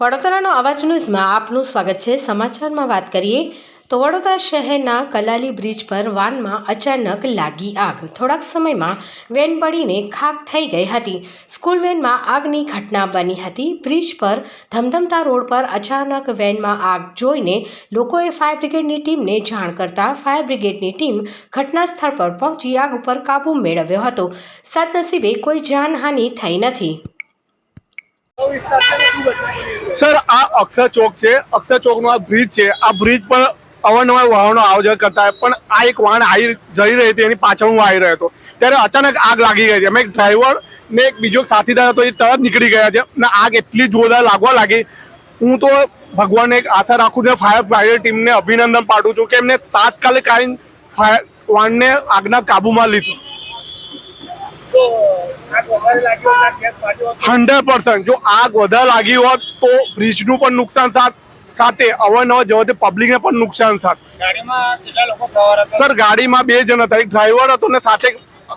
વડોદરાનો અવાજ ન્યૂઝમાં આપનું સ્વાગત છે. સમાચારમાં વાત કરીએ તો વડોદરા શહેરના કલાલી બ્રિજ પર વાનમાં અચાનક લાગી આગ. થોડાક સમયમાં વેન પડીને ખાક થઈ ગઈ હતી. સ્કૂલ વેનમાં આગની ઘટના બની હતી. બ્રિજ પર ધમધમતા રોડ પર અચાનક વેનમાં આગ જોઈને લોકોએ ફાયર બ્રિગેડની ટીમને જાણ કરતા ફાયર બ્રિગેડની ટીમ ઘટના સ્થળ પર પહોંચી આગ ઉપર કાબૂ મેળવ્યો હતો. સદનસીબે કોઈ જાનહાનિ થઈ નથી. સર, આ અક્ષર ચોક છે. અક્ષર ચોકનો આ બ્રિજ છે. આ બ્રિજ પર અવારનવાર વાહનો આવ જા કરતા પણ આ એક વાહન આવી જઈ રહી હતી, એની પાછળ હું આવી રહ્યો હતો. ત્યારે અચાનક આગ લાગી ગઈ છે અમે એક ડ્રાઈવર ને એક બીજો સાથીદાર હતો એ તરત નીકળી ગયા છે. ને આગ એટલી જોરદાર લાગવા લાગી. હું તો ભગવાનને એક આશા રાખું છું ફાયર ફાયર ટીમને અભિનંદન પાઠવું છું કે એમને તાત્કાલિક આવીને ફાયર વાહનને આગના કાબૂમાં લીધું. Hundred percent. જો આગ વધારે લાગી હોત તો બ્રિજનું પણ નુકસાન થાત સાથે અવારનવાર જવાથી પબ્લિકને પણ નુકસાન થાત. ગાડીમાં કેટલા લોકો સવાર હતા? સર ગાડીમાં બે જણ હતા. એક ડ્રાઈવર હતો ને સાથે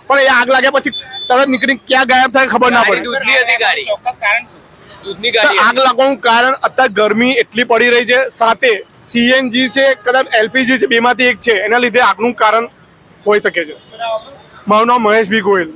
પણ એ આગ લાગ્યા પછી તરત નીકળી ક્યાં ગાયબ થાય ખબર ના પડી. આગ લાગવાનું કારણ અત્યારે ગરમી એટલી પડી રહી છે. સાથે સીએનજી છે કદાચ એલપીજી છે બેમાંથી એક છે. એના લીધે આગનું કારણ હોઈ શકે છે. મારું નામ મહેશ મારું નામ મહેશભાઈ ગોયલ.